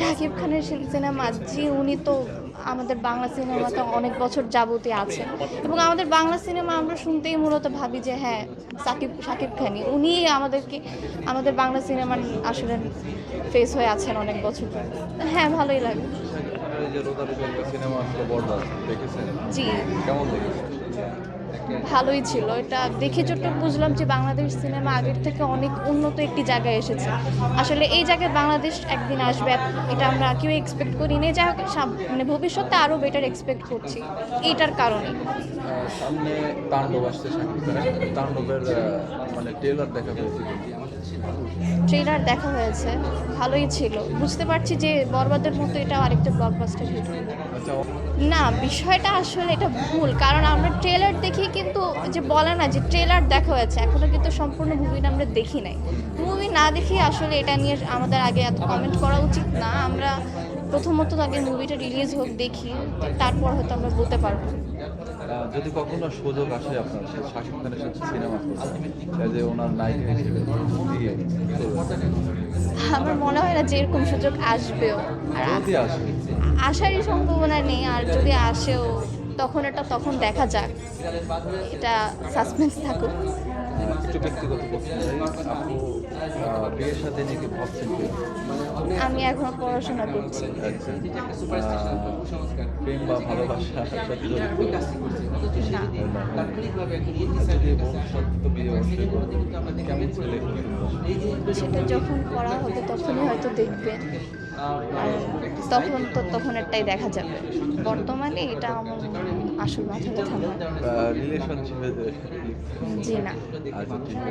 শাকিব খানের সিনেমা জি উনি তো আমাদের বাংলা সিনেমাতে অনেক বছর যাবতীয় আছেন। এবং আমাদের বাংলা সিনেমা আমরা শুনতেই মূলত ভাবি যে হ্যাঁ সাকিব শাকিব খানি উনি আমাদেরকে আমাদের বাংলা সিনেমার আসলে ফেস হয়ে আছেন অনেক বছর। হ্যাঁ ভালোই লাগে। জি। কেমন ভালোই ছিল। এটা দেখে যতটুকু বুঝলাম যে বাংলাদেশ সিনেমা আগের থেকে অনেক উন্নত একটি জায়গায় এসেছে। আসলে এই জায়গায় বাংলাদেশ একদিন আসবে এটা আমরা কেউ এক্সপেক্ট করি নি যাই হোক সাম- মানে ভবিষ্যতে আরও বেটার এক্সপেক্ট করছি এইটার কারণে সামনে তাণ্ডব আসছে তাণ্ডবের মানে ট্রেলার দেখা হয়েছে ট্রেলার দেখা হয়েছে ভালোই ছিল। বুঝতে পারছি যে বরবাদের মতো এটা আরেকটা ব্লকবাস্টার হিট আচ্ছা না বিষয়টা আসলে এটা ভুল কারণ আমরা ট্রেলার দেখি কিন্তু যে বলে না যে ট্রেলার দেখা হয়েছে এখনও কিন্তু সম্পূর্ণ মুভিটা আমরা দেখি নাই। মুভি না দেখি আসলে এটা নিয়ে আমাদের আগে এত কমেন্ট করা উচিত না। আমরা প্রথমত আগে মুভিটা রিলিজ হোক দেখি তারপর হয়তো আমরা বলতে পারব। যদি কখনো সুযোগ আসে আপনার শাকিব খানের সাথে সিনেমা যে ওনার নায়িকা হিসেবে আমার মনে হয় না যে এরকম সুযোগ আসবেও। আর আসারই সম্ভাবনা নেই আর যদি আসেও তখন এটা তখন দেখা যাক। এটা সাসপেন্স থাকুক? আমি এখন পড়াশোনা করছি। আচ্ছা। প্রেম বা ভালোবাসা সেটা যখন করা হবে তখনই হয়তো দেখবেন তখন তো তখন একটাই দেখা যাবে। বর্তমানে এটা আমার আসল মাথা ব্যথা জি না। আচ্ছা